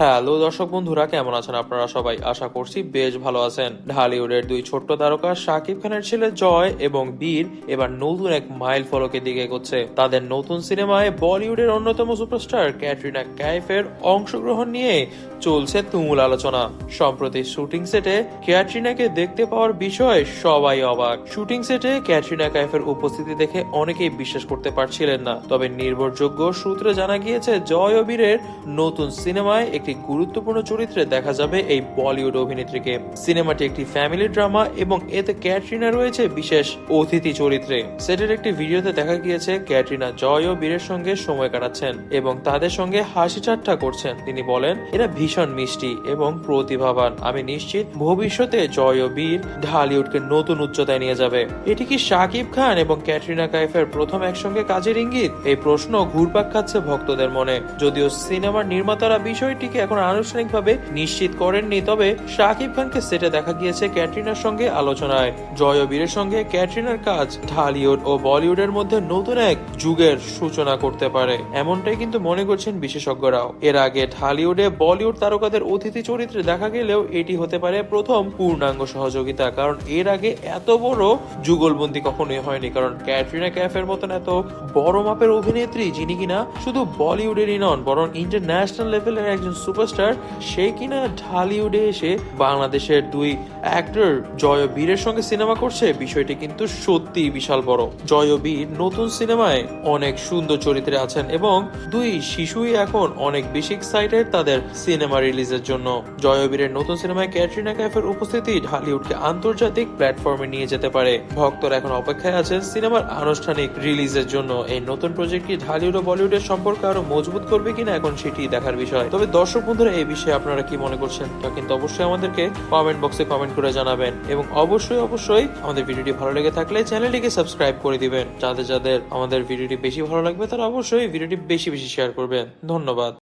Hello দর্শক বন্ধুরা, কেমন আছেন আপনারা সবাই? আশা করছি বেশ ভালো আছেন। ঢালিউডের দুই ছোট্ট তারকা শাকিব খানের ছেলে জয় এবং বীর এবার নতুন এক মাইল ফলকের দিকে এগোচ্ছে। তাদের নতুন সিনেমায় বলিউডের অন্যতম সুপারস্টার ক্যাটরিনা কাইফের অংশগ্রহণ নিয়ে চলছে তুমুল আলোচনা। সম্প্রতি শুটিং সেটে ক্যাটরিনাকে দেখতে পাওয়ার বিষয়ে সবাই অবাক। শুটিং সেটে ক্যাটরিনা কাইফের উপস্থিতি দেখে অনেকেই বিশ্বাস করতে পারছিলেন না। তবে নির্ভরযোগ্য সূত্রে জানা গিয়েছে, জয় ও বীরের নতুন সিনেমায় একটি গুরুত্বপূর্ণ চরিত্রে দেখা যাবে এই বলিউড অভিনেত্রীকে। সিনেমাটি একটি ফ্যামিলি ড্রামা এবং এতে ক্যাটরিনা রয়েছে বিশেষ অতিথি চরিত্রে। সেটের একটি ভিডিওতে দেখা গিয়েছে, ক্যাটরিনা জয় ও বীরের সঙ্গে সময় কাটাচ্ছেন এবং তাদের সঙ্গে হাসি ঠাট্টা করছেন। তিনি বলেন, এরা ভীষণ মিষ্টি এবং প্রতিভাবান। আমি নিশ্চিত ভবিষ্যতে জয় ও বীর ঢালিউডকে নতুন উচ্চতায় নিয়ে যাবে। এটি কি শাকিব খান এবং ক্যাটরিনা কাইফের প্রথম একসঙ্গে কাজের ইঙ্গিত? এই প্রশ্ন ঘুরপাক খাচ্ছে ভক্তদের মনে। যদিও সিনেমার নির্মাতারা বিষয়টিকে এখন আনুষ্ঠানিকভাবে নিশ্চিত করেননি, তবে শাকিব খানকে সেটে দেখা গিয়েছে ক্যাটরিনার সঙ্গে আলোচনায়। জয় বীরের সঙ্গে ক্যাটরিনার কাজ ঢালিউড ও বলিউডের মধ্যে নতুন এক যুগের সূচনা করতে পারে, এমনটাই কিন্তু মনে করছেন বিশেষজ্ঞরাও। এর আগে ঢালিউডে বলিউড তারকাদের অতিথি চরিত্রে দেখা গেলেও এটি হতে পারে প্রথম পূর্ণাঙ্গ সহযোগিতা, কারণ এর আগে এত বড় যুগলবন্দি কখনোই হয়নি, কারণ ক্যাটরিনা ক্যাফের মতন এত বড় মাপের অভিনেত্রী যিনি কিনা শুধু বলিউডেরই নন, বরং ইন্টারন্যাশনাল লেভেলের একজন সুপারস্টার, সে কিনা ঢালিউডে এসে বাংলাদেশের দুই অ্যাক্টর জয় বীরের সঙ্গে সিনেমা করছে, বিষয়টি কিন্তু সত্যি বিশাল বড়। জয় বীর নতুন সিনেমায় অনেক সুন্দর চরিত্রে আছেন এবং দুই শিশুই এখন অনেক বেশি এক্সাইটেড তাদের সিনেমা রিলিজের জন্য। জয় বীরের নতুন সিনেমায় ক্যাটরিনা কাইফের উপস্থিতি ঢালিউডকে আন্তর্জাতিক প্ল্যাটফর্মে নিয়ে যেতে পারে। ভক্তরা এখন অপেক্ষায় আছেন সিনেমার আনুষ্ঠানিক রিলিজের জন্য। এই নতুন প্রজেক্টটি ঢালিউড ও বলিউডের সম্পর্ক আরও মজবুত করবে কিনা এখন সেটি দেখার বিষয়। তবে দর্শক বন্ধুরা, এই বিষয়ে আপনারা কি মনে করছেন তা কিন্তু অবশ্যই আমাদেরকে কমেন্ট বক্সে কমেন্ট করে জানাবেন এবং অবশ্যই অবশ্যই আমাদের ভিডিওটি ভালো লেগে থাকলে চ্যানেলটিকে সাবস্ক্রাইব করে দিবেন। যাদের যাদের আমাদের ভিডিওটি বেশি ভালো লাগবে, তারা অবশ্যই ভিডিওটি বেশি বেশি শেয়ার করবেন। ধন্যবাদ।